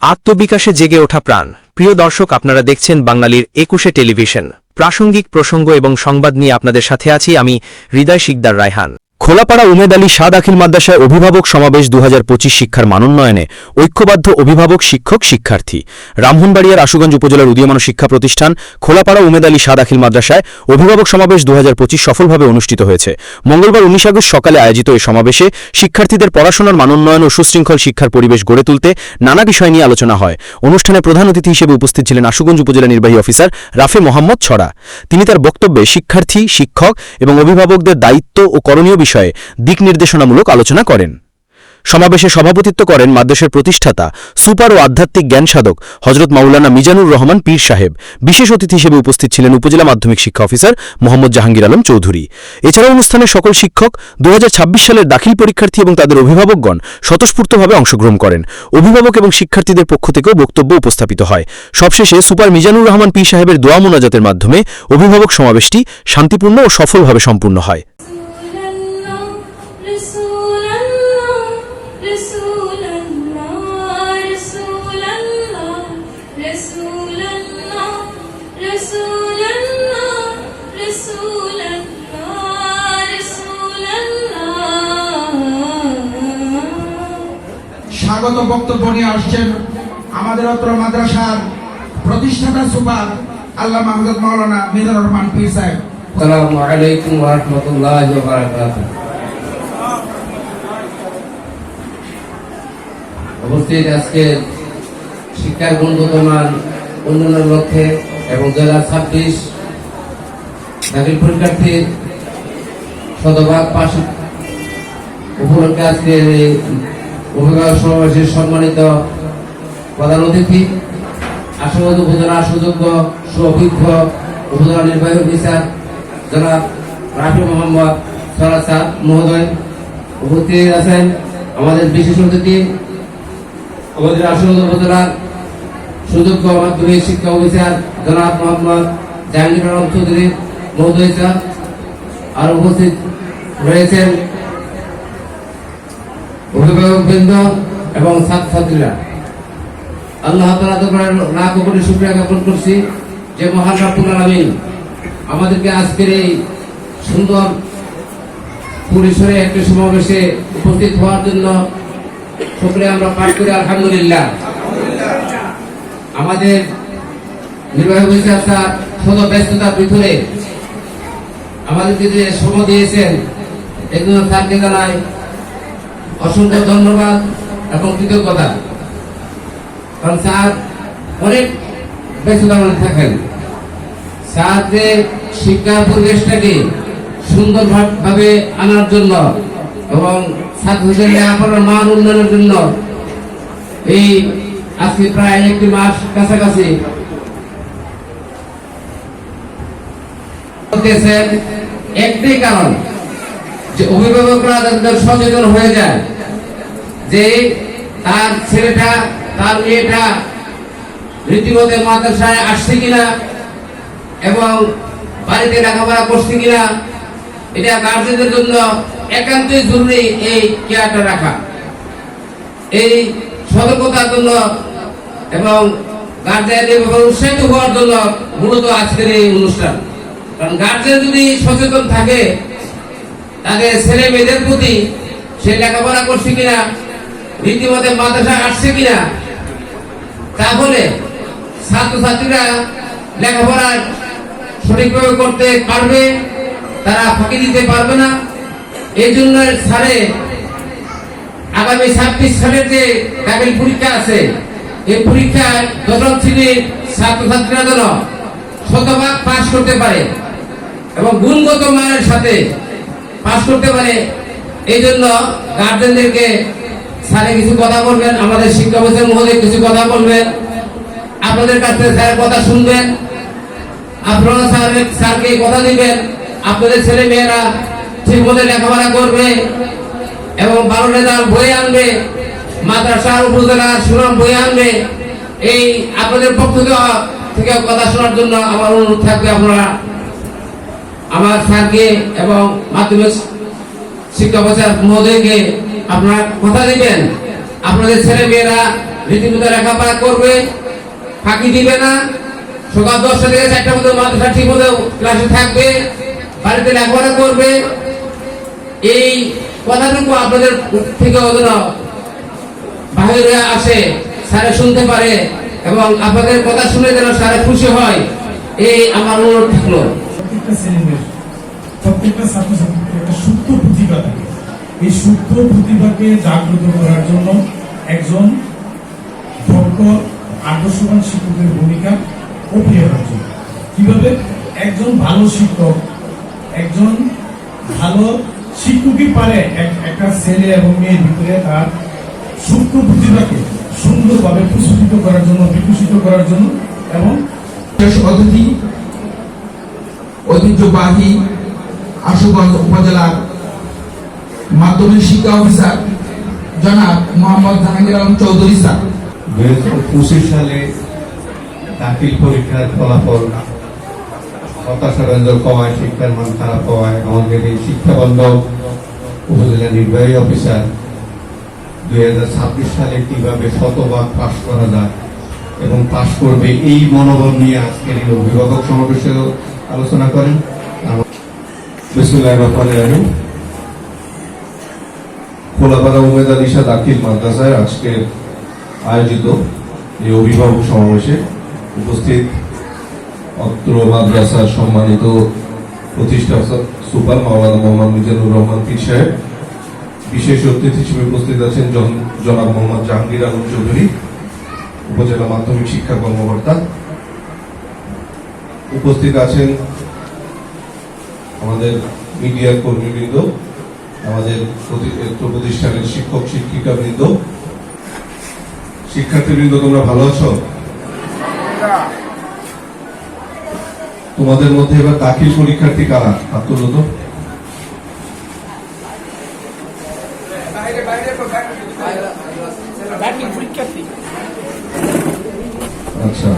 আত্মবিকাশে জেগে ওঠা প্রাণ। প্রিয় দর্শক, আপনারা দেখছেন বাঙালির একুশে টেলিভিশন। প্রাসঙ্গিক প্রসঙ্গ এবং সংবাদ নিয়ে আপনাদের সাথে আছি আমি হৃদয় শিকদার রায়হান। খোলাপাড়া উমেদ আলী সাদ আখিল মাদ্রাসায় অভিভাবক সমাবেশ দু হাজার পঁচিশ শিক্ষার মানোন্নয়নে ঐক্যবদ্ধ অভিভাবক শিক্ষক শিক্ষার্থী। রামহনবাড়িয়ার আশুগঞ্জ উপজেলার উদীয়মান শিক্ষা প্রতিষ্ঠান খোলাপাড়া উমেদ আলী সাদ আখিল মাদ্রাসায় অভিভাবক সমাবেশ দু সফলভাবে অনুষ্ঠিত হয়েছে। মঙ্গলবার উনিশ আগস্ট সকালে আয়োজিত এই সমাবেশে শিক্ষার্থীদের পড়াশোনার মানোন্নয়ন ও সুশৃঙ্খল শিক্ষার পরিবেশ গড়ে তুলতে নানা বিষয় নিয়ে আলোচনা হয়। অনুষ্ঠানে প্রধান অতিথি হিসেবে উপস্থিত ছিলেন আশুগঞ্জ উপজেলা নির্বাহী অফিসার রাফে মোহাম্মদ ছড়া। তিনি তার বক্তব্যে শিক্ষার্থী, শিক্ষক এবং অভিভাবকদের দায়িত্ব ও করণীয় বিষয়ে দিক নির্দেশনামূলক আলোচনা করেন। সমাবেশে সভাপতিত্ব করেন মাদ্রাসার প্রতিষ্ঠাতা, সুপার ও আধ্যাত্মিক জ্ঞান সাধক হজরত মাওলানা মিজানুর রহমান পীর সাহেব। বিশেষ অতিথি হিসেবে উপস্থিত ছিলেন উপজেলা মাধ্যমিক শিক্ষা অফিসার মোহাম্মদ জাহাঙ্গীর আলম চৌধুরী। এছাড়াও অনুষ্ঠানে সকল শিক্ষক দু হাজার ছাব্বিশ সালের দাখিল পরীক্ষার্থী এবং তাদের অভিভাবকগণ স্বতঃস্ফূর্তভাবে অংশগ্রহণ করেন। অভিভাবক এবং শিক্ষার্থীদের পক্ষ থেকেও বক্তব্য উপস্থাপিত হয়। সবশেষে সুপার মিজানুর রহমান পীর সাহেবের দোয়া মোনাজাতের মাধ্যমে অভিভাবক সমাবেশটি শান্তিপূর্ণ ও সফলভাবে সম্পূর্ণ হয়। বক্তব্য নিয়ে আসছেন আমাদের অত্র মাদ্রাসার প্রতিষ্ঠাতা সুপার আল্লাহ মাহমুদ মাওলানা মিজানুর রহমান পীর সাহেব। আসসালামু আলাইকুম ওয়া রাহমাতুল্লাহি ওয়া বারাকাতুহু। আজকে শিক্ষার গুণগত উন্নয়নের লক্ষ্যে এবং দুই ছাব্বিশ দাখিল পরীক্ষার্থীর শতভাগ পাশ উপলক্ষে অভিভাবক সমাবেশের সম্মানিত প্রধান অতিথি আশুগঞ্জ উপজেলা সুযোগ্য সুঅভিজ্ঞ উপজেলা নির্বাহী অফিসার জনাব রাফি মোহাম্মদ সরাজ সাহ মহোদয় উপস্থিত আছেন। আমাদের বিশেষ অতিথি, আমাদের আশুগঞ্জ উপজেলার সুযোগ্য মাধ্যমিক শিক্ষা অফিসার জনাব মোহাম্মদ জাহাঙ্গীর চৌধুরী মহোদয় স্যার। আর উপস্থিত রয়েছেন অভিভাবকবৃন্দ এবং ছাত্রছাত্রীরা। আল্লাহ তালা তোমার লাখ কোটি শুক্রিয়া জ্ঞাপন করছি যে মহান আলামিন আমাদেরকে আজকের এই সুন্দর পরিসরে একটি সমাবেশে উপস্থিত হওয়ার জন্য শুক্রিয়া আমরা পাঠ করি, আলহামদুলিল্লাহ। আমাদের নির্বাহী অফিসার স্যার শত ব্যস্ততার ভিতরে আমাদেরকে যে সময় দিয়েছেন, এজন্য স্যারকে জানাই অসংখ্য ধন্যবাদ এবং কৃতজ্ঞতা। কারণ স্যার অনেক মধ্যে থাকেন। স্যার যে শিক্ষা পরিবেশটাকে সুন্দর ভাবে আনার জন্য এবং ছাত্রদের লেখাপড়ার মান উন্নয়নের জন্য এই আজকে প্রায় একটি মাস কাছাকাছি একটাই কারণ যে অভিভাবকরা সচেতন হয়ে যায় যে তার ছেলেটা, তার মেয়েটা রীতিমতো মাদ্রাসায় আসছে কিনা এবং বাড়িতে লেখাপড়া করছে কিনা, এটা গার্জেনদের জন্য একান্তই জরুরি এই কেয়ারটা রাখা। এই সতর্কতার জন্য এবং ব্যাপারে উৎসাহিত হওয়ার জন্য মূলত আজকের এই অনুষ্ঠান। কারণ গার্জেন যদি সচেতন থাকে তাদের ছেলে মেয়েদের প্রতি সে লেখাপড়া করছে কিনা, রীতিমতো মাদ্রাসা আসছে কিনা তাহলে ছাত্রছাত্রীরা লেখাপড়া সঠিকভাবে করতে পারবে, তারা ফাঁকি দিতে পারবে না। এই জন্য সারে আগামী ছাব্বিশ সালের যে দাখিল পরীক্ষা আছে, এই পরীক্ষায় দশম শ্রেণির ছাত্রছাত্রীরা যেন শতভাগ পাশ করতে পারে এবং গুণগত মানের সাথে পাশ করতে পারে। এই জন্য গার্জেনদেরকে স্যারে কিছু কথা বলবেন, আমাদের শিক্ষা অফিসার মহোদয় কিছু কথা বলবেন। আপনাদের কাছ থেকে স্যারের কথা শুনবেন। আপনারা স্যার স্যারকে কথা দিবেন, আপনাদের ছেলে মেয়েরা ঠিক মতো লেখাপড়া করবে এবং ভালো রেজাল্ট বই আনবে, মাদ্রাসার উপজেলার সুনাম বই আনবে। এই আপনাদের পক্ষ থেকে কথা শোনার জন্য আমার অনুরোধ থাকবে আপনারা। আমার স্যারকে এবং মাধ্যমিক শিক্ষা প্রচার মহোদয়কে আপনারা কথা দিবেন। আপনাদের ছেলে মেয়েরা রীতিমতো লেখাপড়া করবে, ফাঁকি দিবে না। সকাল দশটা থেকে চারটা মতো মাদ্রাসা ঠিক মতো ক্লাসে থাকবে, বাড়িতে লেখাপড়া করবে। এই কথাটুকু আপনাদের থেকে যেন বাহিরে আসে, স্যারে শুনতে পারে এবং আপনাদের কথা শুনে যেন স্যারে খুশি হয়, এই আমার অনুরোধ থাকল। প্রত্যেকটা শ্রেণির প্রত্যেকটা ছাত্রছাত্রীর একটা সুপ্ত প্রতিভা থাকে। এই সুপ্ত প্রতিভাকে জাগ্রত করার জন্য একজন দক্ষ আদর্শবান শিক্ষকের ভূমিকা অপরিহার্য কীভাবে? একজন ভালো শিক্ষক, একজন ভালো শিক্ষকই পারে এক- একটা ছেলে এবং মেয়ের ভিতরে তার সুপ্ত প্রতিভাকে সুন্দরভাবে প্রস্ফুটিত করার জন্য, বিকশিত করার জন্য এবং অতিথি ঐতিহ্যবাহী আশুগঞ্জ উপজেলার মাধ্যমিক শিক্ষা অফিসার জনাব মোহাম্মদ জাহাঙ্গীর আলম চৌধুরী স্যার। দুই হাজার পঁচিশ সালে দাখিল পরীক্ষার ফলাফল হতাশারঞ্জক হওয়ায় শিক্ষার মান খারাপ হওয়ায় আমাদের এই শিক্ষা বান্ধব উপজেলা নির্বাহী অফিসার দুই হাজার ছাব্বিশ সালে কীভাবে শতভাগ পাশ করা যায় এবং পাশ করবে এই মনোবল নিয়ে আজকের এই অভিভাবক সমাবেশেও আলোচনা করেন। বিসমুল্লাহ রহমান রাহিম। খোলাপাড়া উমেদ আলিশা দাখিল মাদ্রাসায় আজকে আয়োজিত এই অভিভাবক সমাবেশে উপস্থিত অত্র মাদ্রাসার সম্মানিত প্রতিষ্ঠা সুপার মাওলানা মোহাম্মদ মিজানুর রহমান পীর সাহেব, বিশেষ অতিথি হিসেবে উপস্থিত আছেন জনাব মোহাম্মদ জাহাঙ্গীর আলম চৌধুরী, উপজেলা মাধ্যমিক শিক্ষা কর্মকর্তা উপস্থিত আছেন আমাদের মিডিয়ার কর্মীবৃন্দ, আমাদের প্রতিষ্ঠানের শিক্ষক শিক্ষিকা বৃন্দ শিক্ষার্থীবৃন্দ, তোমরা ভালো আছো? তোমাদের মধ্যে এবার দাখিল পরীক্ষার্থী কারা? হাত তুলো তো আচ্ছা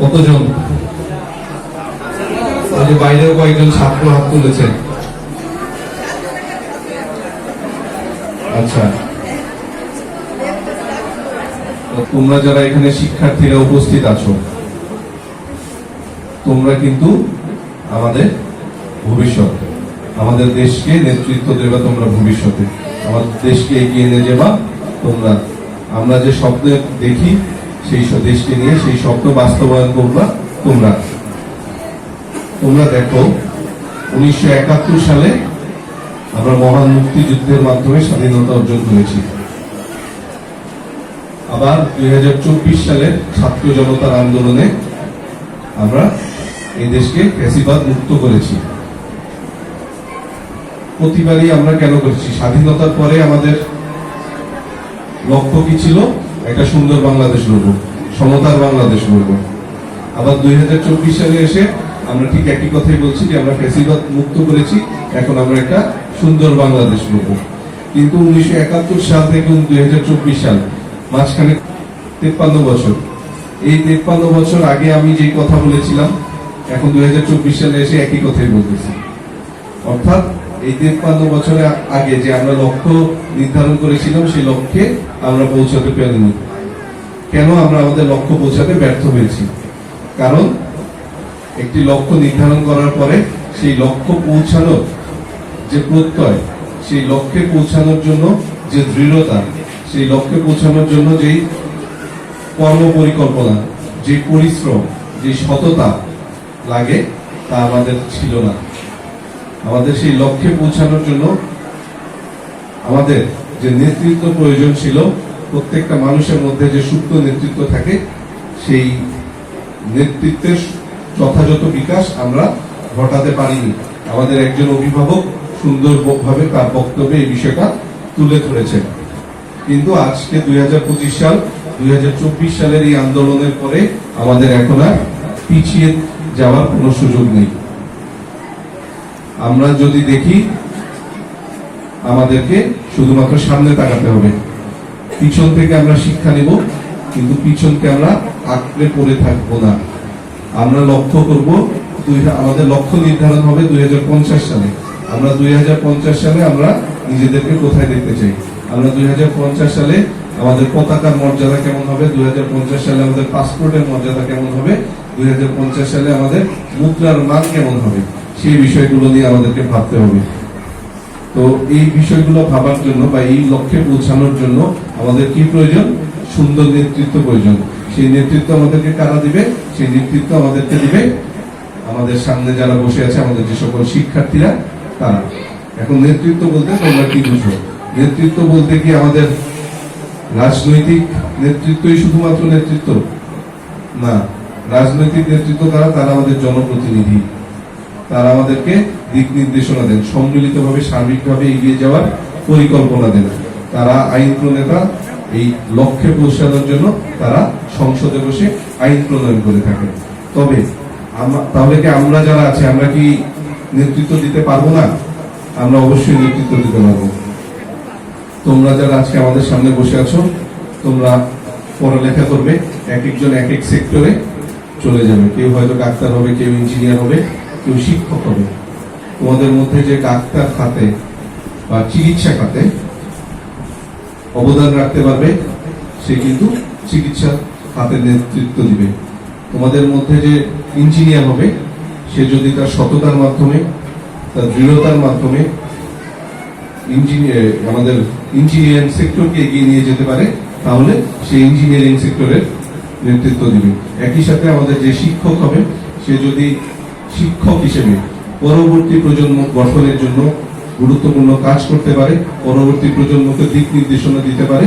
কতজন ওই যে বাইরেও কয়েকজন ছাত্র হাত তুলেছেন আচ্ছা। তোমরা যারা এখানে শিক্ষার্থীরা উপস্থিত আছো, তোমরা কিন্তু আমাদের ভবিষ্যৎ, আমাদের দেশকে নেতৃত্ব দেবা তোমরা ভবিষ্যতে। আমাদের দেশকে এগিয়ে নিয়ে যাবা তোমরা। আমরা যে স্বপ্ন দেখি, সেই দেশকে নিয়ে সেই স্বপ্ন বাস্তবায়ন করবা তোমরা। তোমরা দেখো, উনিশশো একাত্তর সালে আমরা মহান মুক্তিযুদ্ধের মাধ্যমে স্বাধীনতা অর্জন করেছি। আবার দুই সালের ছাত্র জনতার আন্দোলনে আমরা এই দেশকে ফ্যাসিবাদ মুক্ত করেছি। প্রতিবারই আমরা কেন করেছি? স্বাধীনতার পরে আমাদের লক্ষ্য কি ছিল? একটা সুন্দর বাংলাদেশ গড়ব, সমতার বাংলাদেশ গড়ব। আবার দুই হাজার চব্বিশ সালে এসে আমরা ঠিক একই কথাই বলছি যে আমরা ফ্যাসিবাদ মুক্ত করেছি, এখন আমরা একটা সুন্দর বাংলাদেশ গড়ব কিন্তু উনিশশো একাত্তর সাল থেকে দু হাজার চব্বিশ সাল, মাঝখানে তেপ্পান্ন বছর। এই তেপ্পান্ন বছর আগে আমি যে কথা বলেছিলাম, এখন দুই সালে এসে একই কথাই বলতেছি। অর্থাৎ এই তেপ্পান্ন বছরের আগে যে আমরা লক্ষ্য নির্ধারণ করেছিলাম, সেই লক্ষ্যে আমরা পৌঁছাতে পারিনি। কেন আমরা আমাদের লক্ষ্য পৌঁছাতে ব্যর্থ হয়েছি? কারণ একটি লক্ষ্য নির্ধারণ করার পরে সেই লক্ষ্য পৌঁছানোর যে প্রত্যয়, সেই লক্ষ্যে পৌঁছানোর জন্য যে দৃঢ়তা, সেই লক্ষ্যে পৌঁছানোর জন্য যেই কর্ম পরিকল্পনা যে পরিশ্রম, যে সততা লাগে তা আমাদের ছিল না। আমাদের সেই লক্ষ্যে পৌঁছানোর জন্য আমাদের যে নেতৃত্ব প্রয়োজন ছিল, প্রত্যেকটা মানুষের মধ্যে যে সুপ্ত নেতৃত্ব থাকে, সেই নেতৃত্বের যথাযথ বিকাশ আমরা ঘটাতে পারিনি। আমাদের একজন অভিভাবক সুন্দরভাবে তার বক্তব্যে এই বিষয়টা তুলে ধরেছেন। কিন্তু আজকে দুই সাল, দুই হাজার চব্বিশ সালের এই আন্দোলনের পরে আমাদের এখন আর পিছিয়ে যাওয়ার কোনো সুযোগ নেই। আমরা যদি দেখি, আমাদেরকে শুধুমাত্র সামনে তাকাতে হবে। পিছন থেকে আমরা শিক্ষা নিব, কিন্তু পিছনকে আমরা আঁকড়ে পড়ে থাকব না। আমরা লক্ষ্য করব আমাদের লক্ষ্য নির্ধারণ হবে দুই হাজার পঞ্চাশ সালে। আমরা দুই হাজার পঞ্চাশ সালে আমরা নিজেদেরকে কোথায় দেখতে চাই? আমরা দুই হাজার পঞ্চাশ সালে আমাদের পতাকার মর্যাদা কেমন হবে? দুই হাজার পঞ্চাশ সালে আমাদের পাসপোর্টের মর্যাদা কেমন হবে? দুই হাজার পঞ্চাশ সালে আমাদের মুদ্রার মান কেমন হবে? সেই বিষয়গুলো নিয়ে আমাদেরকে ভাবতে হবে। তো এই বিষয়গুলো ভাবার জন্য বা এই লক্ষ্যে পৌঁছানোর জন্য আমাদের কি প্রয়োজন? সুন্দর নেতৃত্ব প্রয়োজন। সেই নেতৃত্ব আমাদেরকে কারা দিবে? সেই নেতৃত্ব আমাদেরকে দিবে আমাদের সামনে যারা বসে আছে, আমাদের যে সকল শিক্ষার্থীরা তারা। এখন নেতৃত্ব বলতে তোমরা কি বুঝো? নেতৃত্ব বলতে কি আমাদের রাজনৈতিক নেতৃত্বই শুধুমাত্র নেতৃত্ব? না, রাজনৈতিক নেতৃত্ব কারা তারা আমাদের জনপ্রতিনিধি। তারা আমাদেরকে দিক নির্দেশনা দেন, সম্মিলিতভাবে, সার্বিকভাবে এগিয়ে যাওয়ার পরিকল্পনা দেন। তারা আইন প্রণেতা, এই লক্ষ্যে পৌঁছানোর জন্য তারা সংসদে বসে আইন প্রণয়ন করে থাকেন। তবে তাহলে কি আমরা যারা আছি, আমরা কি নেতৃত্ব দিতে পারব না, আমরা অবশ্যই নেতৃত্ব দিতে পারব। তোমরা যারা আজকে আমাদের সামনে বসে আছো, তোমরা পড়ালেখা করবে, এক একজন এক এক সেক্টরে চলে যাবে। কেউ হয়তো ডাক্তার হবে, কেউ ইঞ্জিনিয়ার হবে, কেউ শিক্ষক হবে। তোমাদের মধ্যে যে ডাক্তার খাতে বা চিকিৎসা খাতে অবদান রাখতে পারবে, সে কিন্তু চিকিৎসা খাতে নেতৃত্ব দিবে। তোমাদের মধ্যে যে ইঞ্জিনিয়ার হবে সে যদি তার সততার মাধ্যমে, তার দৃঢ়তার মাধ্যমে আমাদের ইঞ্জিনিয়ারিং সেক্টরকে এগিয়ে নিয়ে যেতে পারে, তাহলে সে ইঞ্জিনিয়ারিং সেক্টরের নেতৃত্ব দিবে। একই সাথে আমাদের যে শিক্ষক হবে, সে যদি শিক্ষক হিসেবে পরবর্তী প্রজন্ম গঠনের জন্য গুরুত্বপূর্ণ কাজ করতে পারে, পরবর্তী প্রজন্মকে দিক নির্দেশনা দিতে পারে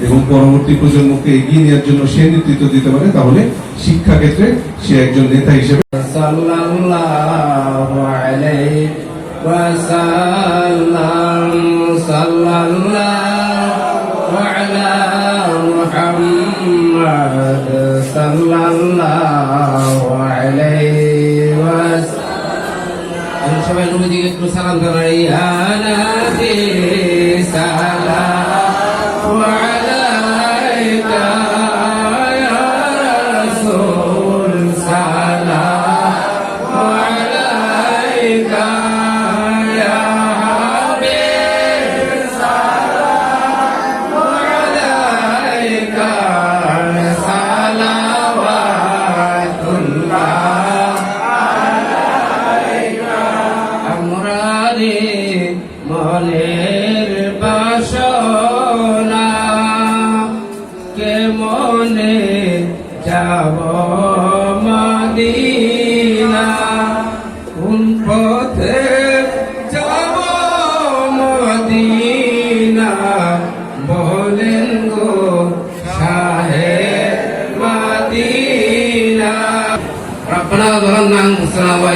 এবং পরবর্তী প্রজন্মকে এগিয়ে নেওয়ার জন্য সে নেতৃত্ব দিতে পারে, তাহলে শিক্ষা ক্ষেত্রে সে একজন নেতা হিসেবে সবাই নবীদিকে একটু সালাম জানাই আলা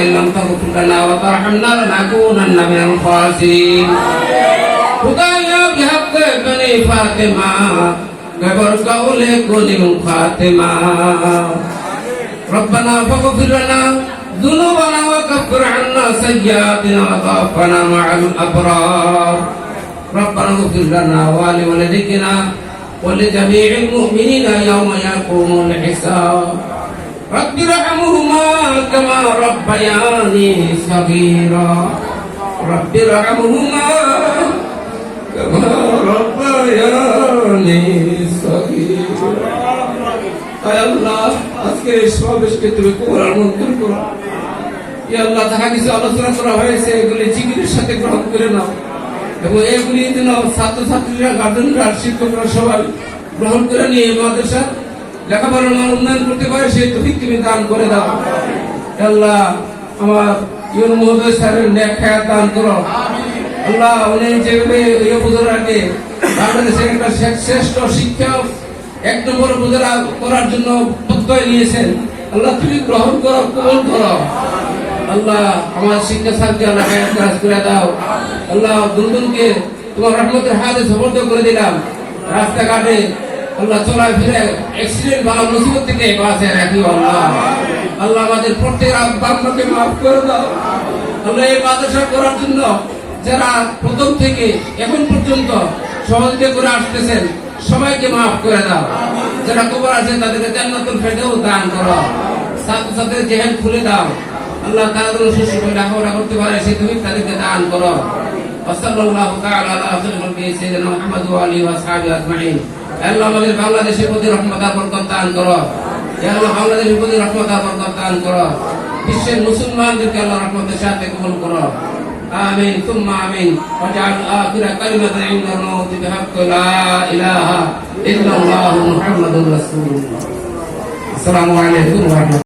انفسنا وان لم تغفر لنا وترحمنا لنكونن من الخاسرين خدایا بحق بني فاطمه قبر قول كل خاتمه ربنا فاغفر لنا ذنوبنا وكفر عنا سيئاتنا وتوفنا مع الابرار ربنا اغفر لنا ولوالدينا ولجميع المؤمنين يوم يقوم الحساب رب ارحمهما كما ربياني صغيرا رب ارحمهما كما ربياني صغيرا আয় আল্লাহ আজকে এই সমাবেশকে তুমি কোরআন মন্ত্র করো ইয়া আল্লাহ যাহা কিছু আলোচনা করা হয়েছে এগুলি জিকিরের সাথে গ্রহণ করে নাও এবং এগুলি যেন ছাত্রছাত্রীরা গার্জেনরা শিক্ষকরা সবাই গ্রহণ করে নিয়ে এই মাদ্রাসা লেখাপড়ার মান উন্নয়ন করতে পারে, সেই তফিক তুমি দান করে দাও। আল্লাহ, আমার ইউন মহোদয় স্যারের ন্যাক দান করো। আল্লাহ, উনি যেভাবে ইয়ে আগে বাংলাদেশের একটা শ্রেষ্ঠ শিক্ষক এক নম্বর উপজেলা করার জন্য প্রত্যয় নিয়েছেন। আল্লাহ, তুমি গ্রহণ করো, কবল করো। আল্লাহ, আমার শিক্ষা স্যারকে আল্লাহ কাজ করে দাও। আল্লাহ দুনদুনকে তোমার রহমতের হাতে সমর্থ করে দিলাম। রাস্তাঘাটে আল্লাহ চলায় ফিরে অ্যাক্সিডেন্ট ভালো মুসিবত থেকে বাঁচে রাখি আল্লাহ আল্লাহ আমাদের প্রত্যেক বাপমাকে মাফ করে দাও আল্লাহ এই মাদ্রাসা করার জন্য যারা প্রথম থেকে এখন পর্যন্ত সহযোগিতা করে আসতেছেন সবাইকে মাফ করে দাও যারা কবর আছে তাদেরকে জান্নাতুল ফেরদাউস দান করো ছাত্রছাত্রীদের জেহেন খুলে দাও আল্লাহ তারা যেন সুস্থ করে লেখাপড়া করতে পারে সে তুমি তাদেরকে দান করো وصلى الله تعالى على خير خلقه سيدنا محمد وآله وأصحابه أجمعين আল্লাহ আমাদের বাংলাদেশের প্রতি রহমত আর বরকত দান করো ইয়া আল্লাহ বাংলাদেশের প্রতি রহমত আর বরকত দান করো বিশ্বের মুসলমানদেরকে আল্লাহ রহমতের সাথে কবুল করো آمين ثم آمين واجعل آخر كلمة عند الموت بحق لا إله إلا الله محمد رسول الله السلام عليكم ورحمة الله